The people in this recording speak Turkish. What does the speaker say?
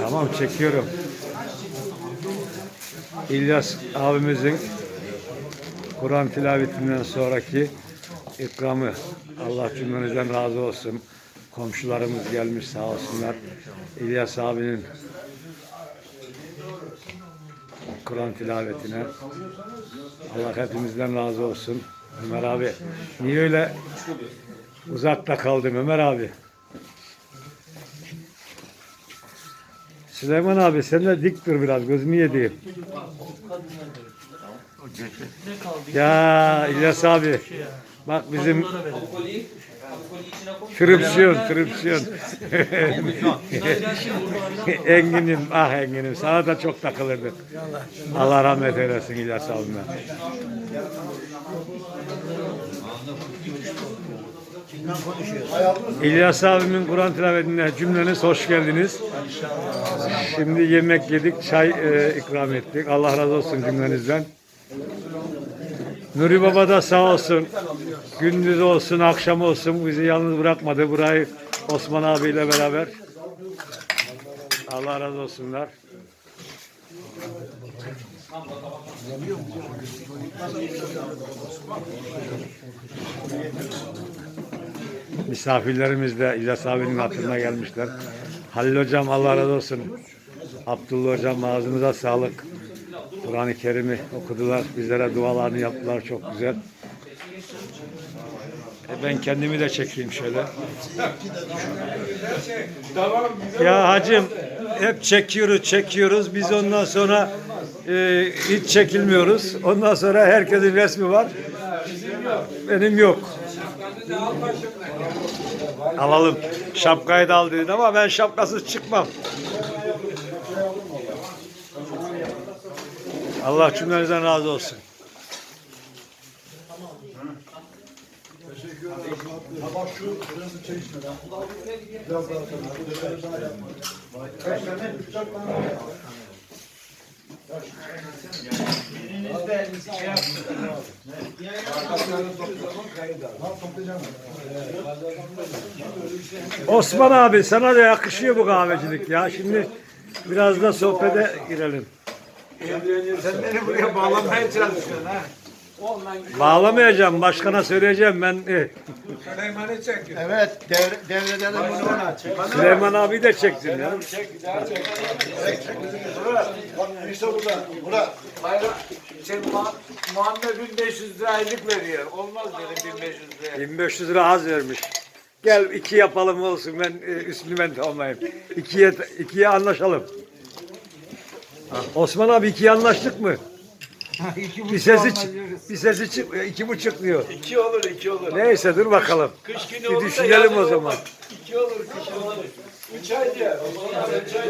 Tamam çekiyorum. İlyas abimizin Kur'an tilavetinden sonraki ikramı. Allah cümlenizden razı olsun. Komşularımız gelmiş sağ olsunlar. İlyas abinin Kur'an tilavetine Allah hepimizden razı olsun. Ömer abi niye öyle uzakta kaldın Ömer abi? Süleyman abi sen de dik dur biraz gözünü yediğim. Ya İlyas abi bak bizim Tripsiyon, tripsiyon. Engin'im, ah Engin'im. Sana da çok takılırdık. Allah rahmet eylesin İlyas abime. İlyas abimin Kur'an tilavetine cümleniz hoş geldiniz. Şimdi yemek yedik, çay e, ikram ettik. Allah razı olsun cümlenizden. Nuri Baba da sağ olsun. Gündüz olsun, akşam olsun bizi yalnız bırakmadı. Burayı Osman abiyle beraber. Allah razı olsunlar. Misafirlerimiz de İlyas abinin hatırına gelmişler. Halil hocam Allah razı olsun. Abdullah hocam ağzınıza sağlık. Kur'an-ı Kerim'i okudular. Bizlere dualarını yaptılar. Çok güzel. E ben kendimi de çekeyim şöyle. Ya hacım hep çekiyoruz çekiyoruz. Biz ondan sonra e, hiç çekilmiyoruz. Ondan sonra herkesin resmi var. Benim yok. Alalım. Şapkayı da al dedin ama ben şapkasız çıkmam. Allah cümlenizden razı olsun. Osman abi sana da yakışıyor bu kahvecilik ya. Şimdi biraz da sohbete girelim. Sen beni buraya bağlamaya çalışıyorsun ha. Bağlamayacağım. Başkana söyleyeceğim ben. eh, Süleyman'ı çekiyor. Evet, devre, devreden de bunu ona çek. Süleyman abi de çektim ya. İşte burada, burada. Hayır, şey, Muha- Muhammed 1500 lira aylık veriyor. Olmaz dedim 1500 lira. 1500 lira az vermiş. Gel iki yapalım olsun ben e, üstünü ben olmayayım. İkiye, ikiye anlaşalım. Osman abi ikiye anlaştık mı? Bir sesi çı- bir sesi çık iki buçuk diyor. İki olur, iki olur. Neyse dur bakalım. Kış günü Bir olur da düşünelim yazın o zaman. olmaz. İki olur, kış olur. Üç ay diyor. Üç ay